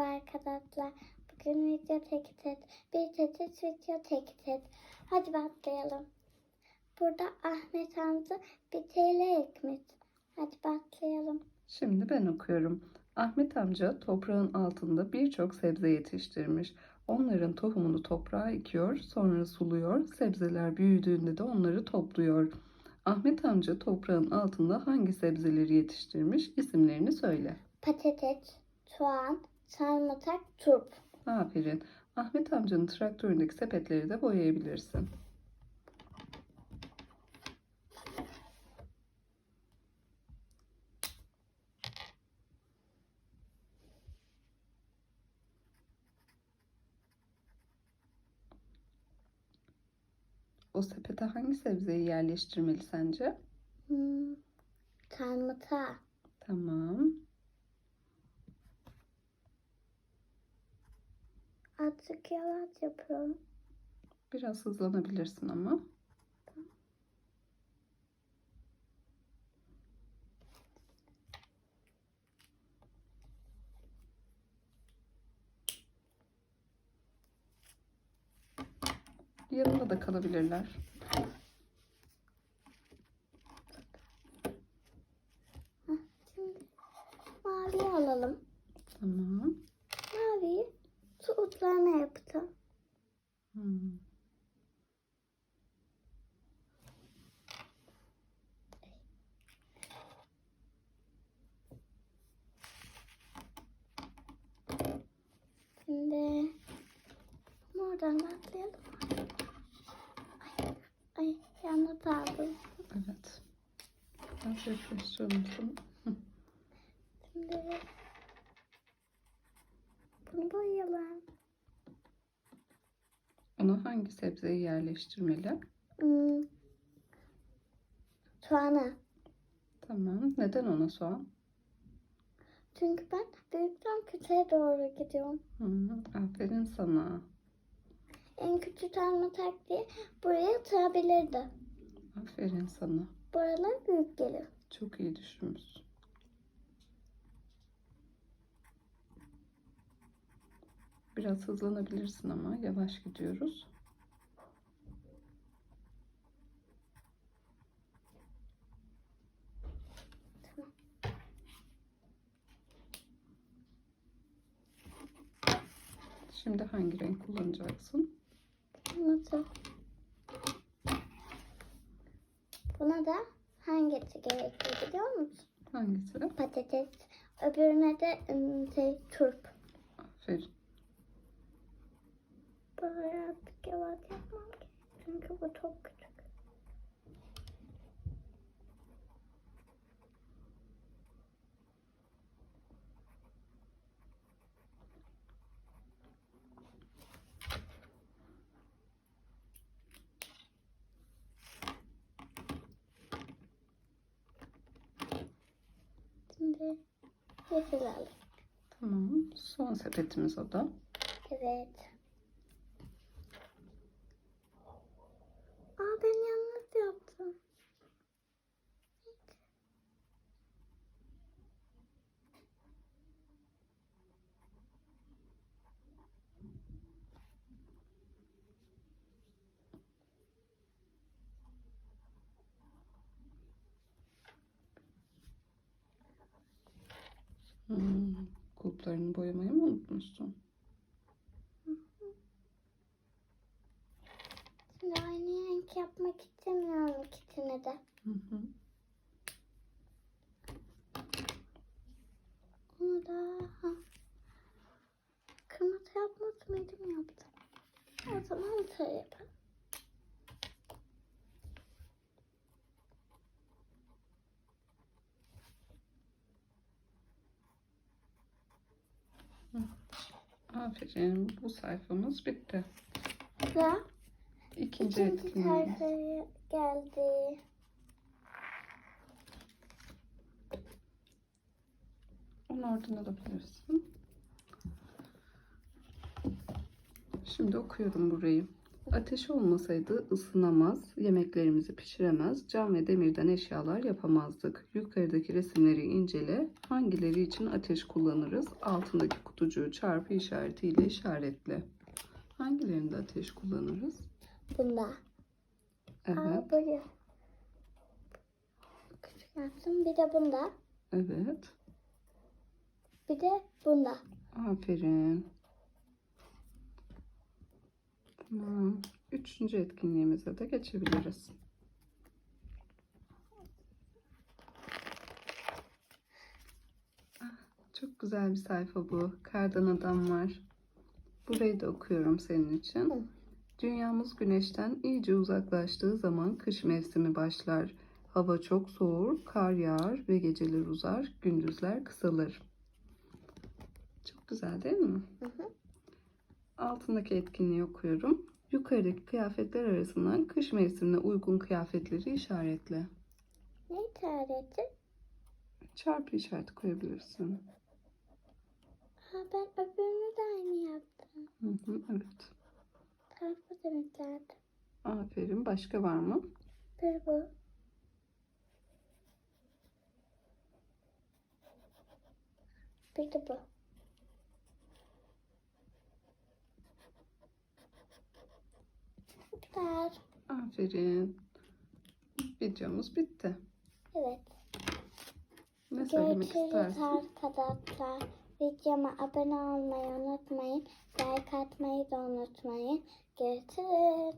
Merhaba arkadaşlar. Bugün video tekit et. Bir tetis video tekit et. Hadi başlayalım. Burada Ahmet amca bir TL ekmiş. Hadi başlayalım. Şimdi ben okuyorum. Ahmet amca toprağın altında birçok sebze yetiştirmiş. Onların tohumunu toprağa ekiyor, sonra suluyor. Sebzeler büyüdüğünde de onları topluyor. Ahmet amca toprağın altında hangi sebzeleri yetiştirmiş? İsimlerini söyle. Patates, soğan, sarımsak, turp. Aferin. Ahmet amcanın traktöründeki sepetleri de boyayabilirsin. O sepete hangi sebzeyi yerleştirmeli sence? Hmm, sarımsak. Tamam. Azıcık yavaş yapıyorum. Biraz hızlanabilirsin ama. Yanında da kalabilirler. Şimdi mavi alalım. Tamam. Uçlarına yapacağım. Hmm. Şimdi oradan atlayalım. Ay, ay yanlış aldım. Evet. Biraz yaklaştırır mısın? Şimdi bunu boyayalım. Ona hangi sebzeyi yerleştirmeli? Hmm. Soğanı. Tamam. Neden ona soğan? Çünkü ben büyükten küçüğe doğru gidiyorum. Hmm, aferin sana. En küçük sarımsak diye buraya atabilirdi. Aferin sana. Buralar büyük gelir. Çok iyi düşünmüşsün. Biraz hızlanabilirsin ama yavaş gidiyoruz. Şimdi hangi renk kullanacaksın? Nasıl? Buna da hangisi gerekiyor biliyor musun? Hangisi? Patates. Öbürüne de ım, şey, turp. Aferin. Buraya artık yavaş yapmam gerek. Çünkü bu çok küçük. Şimdi yeşil alayım. Tamam. Son sepetimiz o da. Evet. Aa ben yanlış yaptım. Hmm, kulplarını boyamayı mı unutmuşsun? Şimdi aynı renk yapmak istemiyorum ikisini de. Hı hı. Onu da ha. kırmızı yapmaz mıydım yaptım. O zaman sarı yapalım. Aferin. Bu sayfamız bitti. Ve İkinci ikinci sayfaya geldi. Onu oradan alabilirsin. Şimdi okuyorum burayı. Ateş olmasaydı ısınamaz, yemeklerimizi pişiremez, cam ve demirden eşyalar yapamazdık. Yukarıdaki resimleri incele. Hangileri için ateş kullanırız? Altındaki kutucuğu çarpı işaretiyle işaretle. Hangilerinde ateş kullanırız? Bunda. Evet, Aa, böyle. Küçük yaptım. Bir de bunda. evet. Bir de bunda. Aferin. Tamam. Üçüncü etkinliğimize de geçebiliriz. Ah, Çok güzel bir sayfa bu. Kardan adam var. Burayı da okuyorum senin için. Hı. Dünyamız güneşten iyice uzaklaştığı zaman kış mevsimi başlar. Hava çok soğur, kar yağar ve geceler uzar, gündüzler kısalır. Çok güzel değil mi? Hı hı. Altındaki etkinliği okuyorum. Yukarıdaki kıyafetler arasından kış mevsimine uygun kıyafetleri işaretle. Ne işareti? Çarpı işareti koyabilirsin. Ha ben öbürünü de aynı yaptım. Hı hı, evet. Tarafı demek lazım. Aferin. Başka var mı? Bir bu. Bir de. Bu kadar. Aferin. Videomuz bitti. Evet. Ne söylemek Görüşürüz istersin? arkadaşlar. Videoma abone olmayı unutmayın. Like atmayı da unutmayın. Görüşürüz.